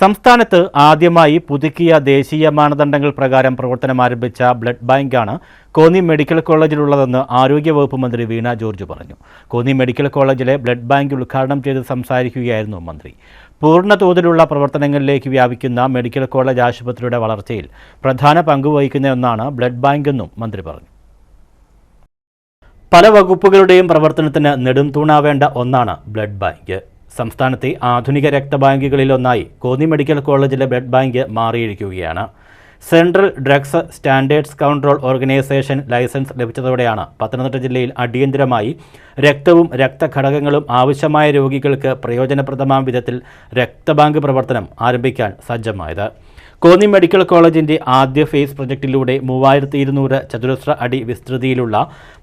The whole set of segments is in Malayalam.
സംസ്ഥാനത്ത് ആദ്യമായി പുതുക്കിയ ദേശീയ മാനദണ്ഡങ്ങൾ പ്രകാരം പ്രവർത്തനം ആരംഭിച്ച ബ്ലഡ് ബാങ്കാണ് കോന്നി മെഡിക്കൽ കോളേജിലുള്ളതെന്ന് ആരോഗ്യവകുപ്പ് മന്ത്രി വീണ ജോർജ് പറഞ്ഞു. കോന്നി മെഡിക്കൽ കോളേജിലെ ബ്ലഡ് ബാങ്ക് ഉദ്ഘാടനം ചെയ്ത് സംസാരിക്കുകയായിരുന്നു മന്ത്രി. പൂർണ തോതിലുള്ള പ്രവർത്തനങ്ങളിലേക്ക് വ്യാപിക്കുന്ന മെഡിക്കൽ കോളേജ് ആശുപത്രിയുടെ വളർച്ചയിൽ പ്രധാന പങ്കുവഹിക്കുന്ന ഒന്നാണ് ബ്ലഡ് ബാങ്കെന്നും മന്ത്രി പറഞ്ഞു. പല വകുപ്പുകളുടെയും പ്രവർത്തനത്തിന് നെടുംതൂണാവേണ്ട ഒന്നാണ് ബ്ലഡ് ബാങ്ക്. സംസ്ഥാനത്തെ ആധുനിക രക്തബാങ്കുകളിലൊന്നായി കോന്നി മെഡിക്കൽ കോളേജിലെ ബ്ലഡ് ബാങ്ക് മാറിയിരിക്കുകയാണ്. Central drugs standards control organisation licence ലഭിച്ചതോടെയാണ് Pathanamthitta ജില്ലയിൽ അടിയന്തരമായി രക്തവും രക്തഘടകങ്ങളും ആവശ്യമായ രോഗികൾക്ക് പ്രയോജനപ്രദമാം വിധത്തിൽ രക്തബാങ്ക് പ്രവർത്തനം ആരംഭിക്കാൻ സജ്ജമായത്. കോന്നി മെഡിക്കൽ കോളേജിന്റെ ആദ്യ ഫേസ് പ്രൊജക്ടിലൂടെ മൂവായിരത്തി ഇരുന്നൂറ് ചതുരശ്ര അടി വിസ്തൃതിയിലുള്ള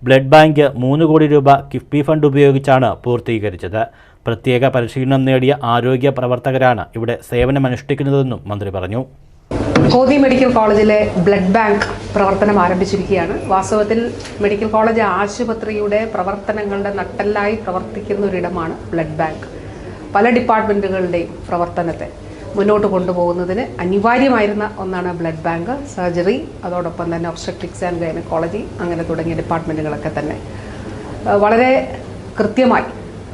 ബ്ലഡ് ബാങ്ക് മൂന്ന് കോടി രൂപ കിഫ്ബി ഫണ്ട് ഉപയോഗിച്ചാണ് പൂർത്തീകരിച്ചത്. പ്രത്യേക പരിശീലനം നേടിയ ആരോഗ്യ പ്രവർത്തകരാണ് ഇവിടെ സേവനമനുഷ്ഠിക്കുന്നതെന്നും മന്ത്രി പറഞ്ഞു. കോതി മെഡിക്കൽ കോളേജിലെ ബ്ലഡ് ബാങ്ക് പ്രവർത്തനം ആരംഭിച്ചിരിക്കുകയാണ്. വാസ്തവത്തിൽ മെഡിക്കൽ കോളേജ് ആശുപത്രിയുടെ പ്രവർത്തനങ്ങളുടെ നട്ടെല്ലായി പ്രവർത്തിക്കുന്ന ഒരിടമാണ് ബ്ലഡ് ബാങ്ക്. പല ഡിപ്പാർട്ട്മെന്റുകളുടെയും പ്രവർത്തനത്തെ മുന്നോട്ട് കൊണ്ടുപോകുന്നതിന് അനിവാര്യമായിരുന്ന ഒന്നാണ് ബ്ലഡ് ബാങ്ക്. സർജറി അതോടൊപ്പം തന്നെ ഒബ്സ്ട്രക്റ്റിക്സ് ആൻഡ് ഗൈനക്കോളജി അങ്ങനെ തുടങ്ങിയ ഡിപ്പാർട്ട്മെന്റുകളൊക്കെ തന്നെ. വളരെ കൃത്യമായി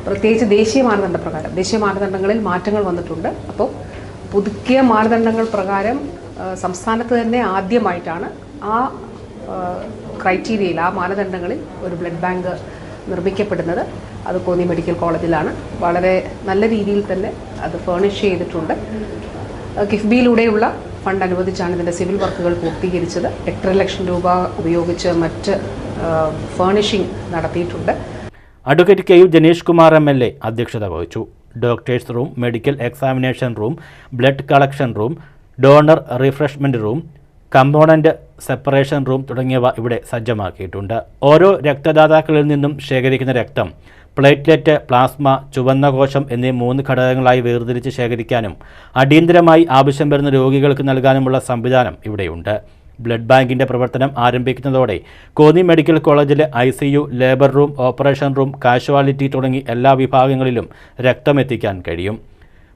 പ്രത്യേകിച്ച് ദേശീയ മാനദണ്ഡ പ്രകാരം. ദേശീയ മാനദണ്ഡങ്ങളിൽ മാറ്റങ്ങൾ വന്നിട്ടുണ്ട്. അപ്പോൾ പുതുക്കിയ മാനദണ്ഡങ്ങൾ പ്രകാരം സംസ്ഥാനത്ത് തന്നെ ആദ്യമായിട്ടാണ് ആ ക്രൈറ്റീരിയയിൽ ആ മാനദണ്ഡങ്ങളിൽ ഒരു ബ്ലഡ് ബാങ്ക് നിർമ്മിക്കപ്പെടുന്നത്. അത് കോന്നി മെഡിക്കൽ കോളേജിലാണ്. വളരെ നല്ല രീതിയിൽ തന്നെ അത് ഫേണിഷ് ചെയ്തിട്ടുണ്ട്. കിഫ്ബിയിലൂടെയുള്ള ഫണ്ട് അനുവദിച്ചാണ് ഇതിന്റെ സിവിൽ വർക്കുകൾ പൂർത്തീകരിച്ചത്. എട്ടര ലക്ഷം രൂപ ഉപയോഗിച്ച് മറ്റ് ഫേണിഷിംഗ് നടത്തിയിട്ടുണ്ട്. Advocate K U Janeesh Kumar M L A അധ്യക്ഷത വഹിച്ചു. Doctors room medical examination room blood collection room donor refreshment room component separation room തുടങ്ങിയവ ഇവിടെ സജ്ജമാക്കിയിട്ടുണ്ട്. ഓരോ രക്തദാതാക്കളിൽ നിന്നും ശേഖരിക്കുന്ന രക്തം പ്ലേറ്റ്ലെറ്റ് പ്ലാസ്മ ചുവന്ന കോശം എന്നീ മൂന്ന് ഘടകങ്ങളായി വേർതിരിച്ച് ശേഖരിക്കാനും അടിയന്തരമായി ആവശ്യം വരുന്ന രോഗികൾക്ക് നൽകാനുമുള്ള സംവിധാനം ഇവിടെയുണ്ട്. ബ്ലഡ് ബാങ്കിന്റെ പ്രവർത്തനം ആരംഭിക്കുന്നതോടെ കോന്നി മെഡിക്കൽ കോളേജിലെ I labour room operation room casualty തുടങ്ങി എല്ലാ വിഭാഗങ്ങളിലും രക്തമെത്തിക്കാൻ കഴിയും.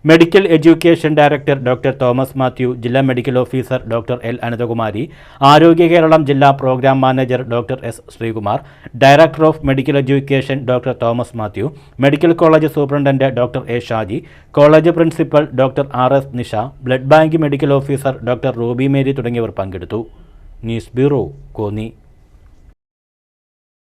Medical education director doctor Thomas Mathew ജില്ലാ medical officer doctor L Ananthakumari Arogya Keralam ജില്ലാ programme manager doctor S Sreekumar director of medical education doctor Thomas Mathew medical college superintendent doctor A Shaji college principal doctor R S Nisha blood bank medical officer doctor Ruby Mary തുടങ്ങിയവർ പങ്കെടുത്തു. News bureau Konni.